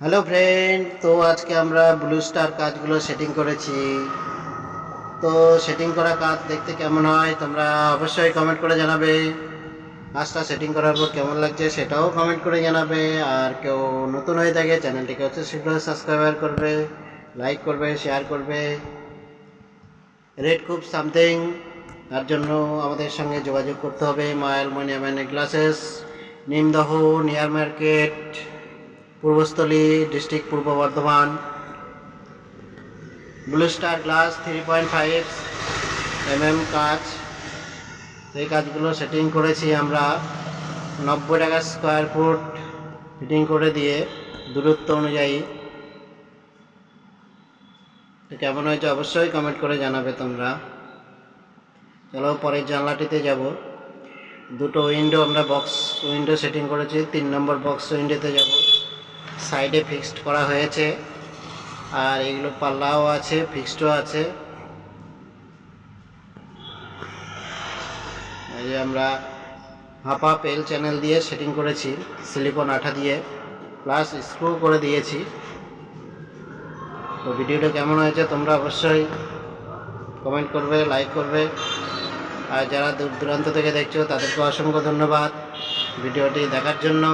Hello friend, তো আজকে আমরা ব্লু স্টার কাজগুলো সেটিং করেছি। তো সেটিং করা কাজ দেখতে কেমন হয় তোমরা অবশ্যই কমেন্ট করে জানাবে। কাজটা সেটিং করার পর কেমন লাগছে সেটাও কমেন্ট করে জানাবে। আর কেউ নতুন হয়ে থাকে চ্যানেলটিকে হচ্ছে শীঘ্রই সাবস্ক্রাইবার করবে লাইক করবে শেয়ার করবে। রেড খুব সামথিং তার জন্য আমাদের সঙ্গে যোগাযোগ করতে হবে। মায়াল মনিয়াম্যান glasses Nimdaha near market Purbasthali, district Purba Bardhaman, blue star glass three point five M M কাজ এই কাজগুলো সেটিং করেছি আমরা নব্বই টাকা স্কোয়ার ফুট ফিটিং করে দিয়ে দূরত্ব অনুযায়ী। কেমন হয়েছে অবশ্যই কমেন্ট করে জানাবে তোমরা। চলো পরের জানলাটিতে যাব। দুটো উইন্ডো আমরা বক্স উইন্ডো সেটিং করেছি, তিন নম্বর বক্স উইন্ডোতে যাব। সাইডে ফিক্সড করা হয়েছে। আর এগুলো পাল্লাও আছে, ফিক্সডও আছে। এই যে আমরা হাফ এল চ্যানেল দিয়ে সেটিং করেছি, সিলিকন আঠা দিয়ে। প্লাস স্ক্রু করে দিয়েছি। তো ভিডিওটা কেমন হয়েছে তোমরা অবশ্যই কমেন্ট করবে, লাইক করবে। আর যারা দূর দূরান্ত থেকে দেখছ, তাদেরকে অসংখ্য ধন্যবাদ ভিডিওটি দেখার জন্য।